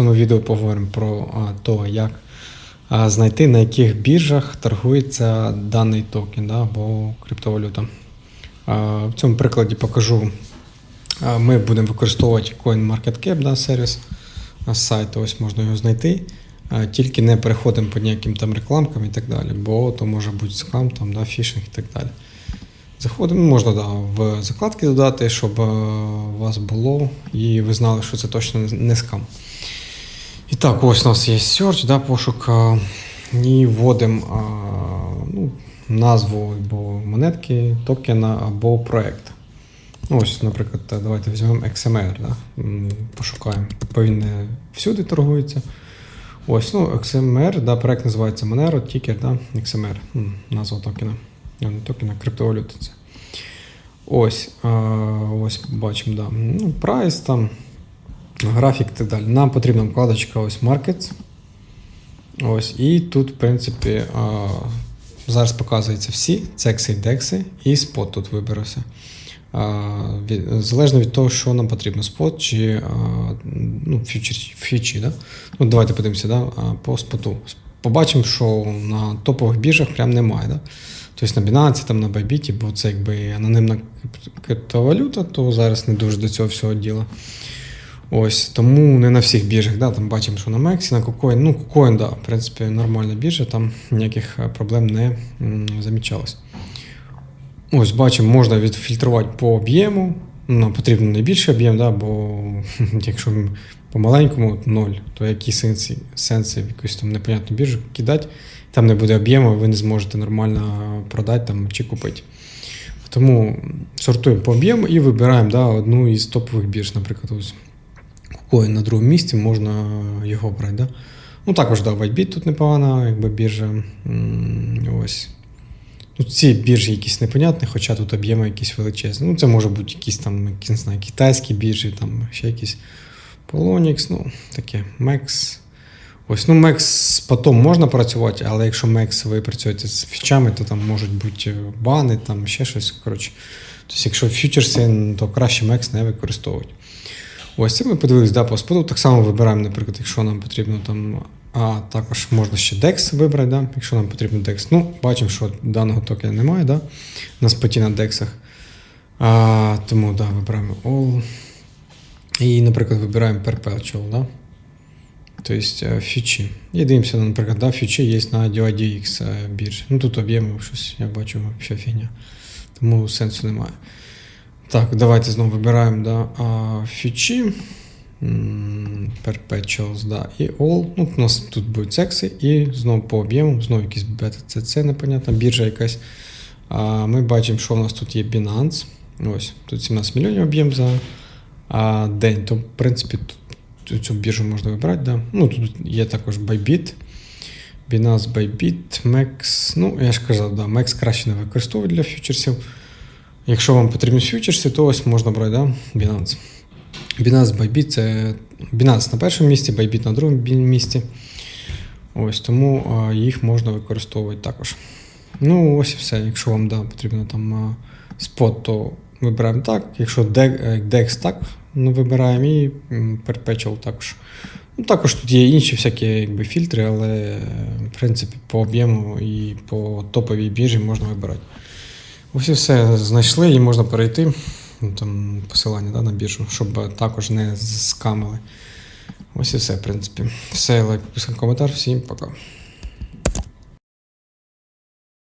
цьому відео поговоримо про те, як знайти на яких біржах торгується даний токен да, або криптовалюта. В цьому прикладі покажу. Ми будемо використовувати CoinMarketCap да, сервіс з сайту, ось можна його знайти. Тільки не переходимо по ніяким там рекламкам і так далі, бо то може бути скам, там, да, фішинг і так далі. Заходимо, можна да, в закладки додати, щоб у вас було, і ви знали, що це точно не скам. Так, ось у нас є search, да, пошук. І вводимо ну, назву або монетки, токена або проект. Ну, Ось, наприклад, давайте візьмемо XMR, да? пошукаємо, він всюди торгується. Ось, ну, XMR, да, проект називається Monero, тікер, да, XMR, назва токена. Не токена, криптовалюта це. Ось, ось бачимо, да. Ну, прайс там, графік і так далі. Нам потрібна вкладочка ось Markets. Ось, і тут, в принципі, а, зараз показуються всі цекси декси, і спот тут від, залежно від того, що нам потрібно, спот чи ну, фьючер, фьючі. Да? Ну, давайте подивимося да? по споту. Побачимо, що на топових біржах прям немає. Да? Тобто на Binance, там, на Bybit, бо це якби анонімна крип- криптовалюта, то зараз не дуже до цього всього діла. Ось, тому не на всіх біржах, да, там бачимо, що на Мексі, на KuCoin. Ну, KuCoin, да, в принципі, нормальна біржа, там ніяких е, проблем не замічалось. Ось, бачимо, можна відфільтрувати по об'єму. Нам потрібен найбільший об'єм, да, бо якщо по маленькому ноль, то які сенси, сенси в якусь там непонятну біржу кидати, там не буде об'єму, ви не зможете нормально продати там, чи купити. Тому сортуємо по об'єму і вибираємо да, одну із топових бірж, наприклад, ось KuCoin на другому місці, можна його брати. Да? Ну, також да, Whitebit тут непогана, якби біржа. Ось. Ну, ці біржі якісь непонятні, хоча тут об'єми якісь величезні. Ну, це може бути якісь там, не знаю, китайські біржі, там ще якісь Polonix, ну, таке, Mex. Ось, ну, з потом можна працювати, але якщо Mex ви працюєте з фічами, то там можуть бути бани, там ще щось. Коротше. Тобто, якщо фьючерси, то краще Mex не використовувати. Ось це ми подивилися да, по споду. Так само вибираємо, наприклад, якщо нам потрібно там. А також можна ще DEX вибрати, да, якщо нам потрібен DEX. Ну, бачимо, що даного токена немає да, на споті на DEX. А, тому да, вибираємо All. І, наприклад, вибираємо Perpetual. Да? Тобто е, фічі. І дивимося, наприклад, да, фічі є на DYDX е, біржі. Ну тут об'єми щось, я бачу, ще фігня. Тому сенсу немає. Так, давайте знову вибираємо да, фічі. Perpetuals, да, і All. Ну, у нас тут будуть секси, і знову по об'єму, знову якийсь BTCC, непонятна, біржа якась. А, ми бачимо, що у нас тут є Binance. Ось, тут 17 мільйонів об'єм за а, день. То, в принципі, тут цю біржу можна вибрати. Да. Ну, тут є також Bybit. Binance Bybit, MEX. Ну, я ж казав, да, MEX краще не використовувати для фьючерсів. Якщо вам потрібні фьючерси, то ось можна брати да, Binance. Binance Bybit це Binance на першому місці, Bybit на другому місці. Ось тому їх можна використовувати також. Ну, ось і все. Якщо вам да, потрібно там спот, то вибираємо так. Якщо е, DEX так, ну, вибираємо і Perpetual також. Ну, також тут є інші всякі якби, фільтри, але в принципі по об'єму і по топовій біржі можна вибирати. Ось і все знайшли і можна перейти. Ну, Там посилання да, на біржу, щоб також не скамили. Ось і все, в принципі. Все, лайк, підписка, коментар. Всім пока.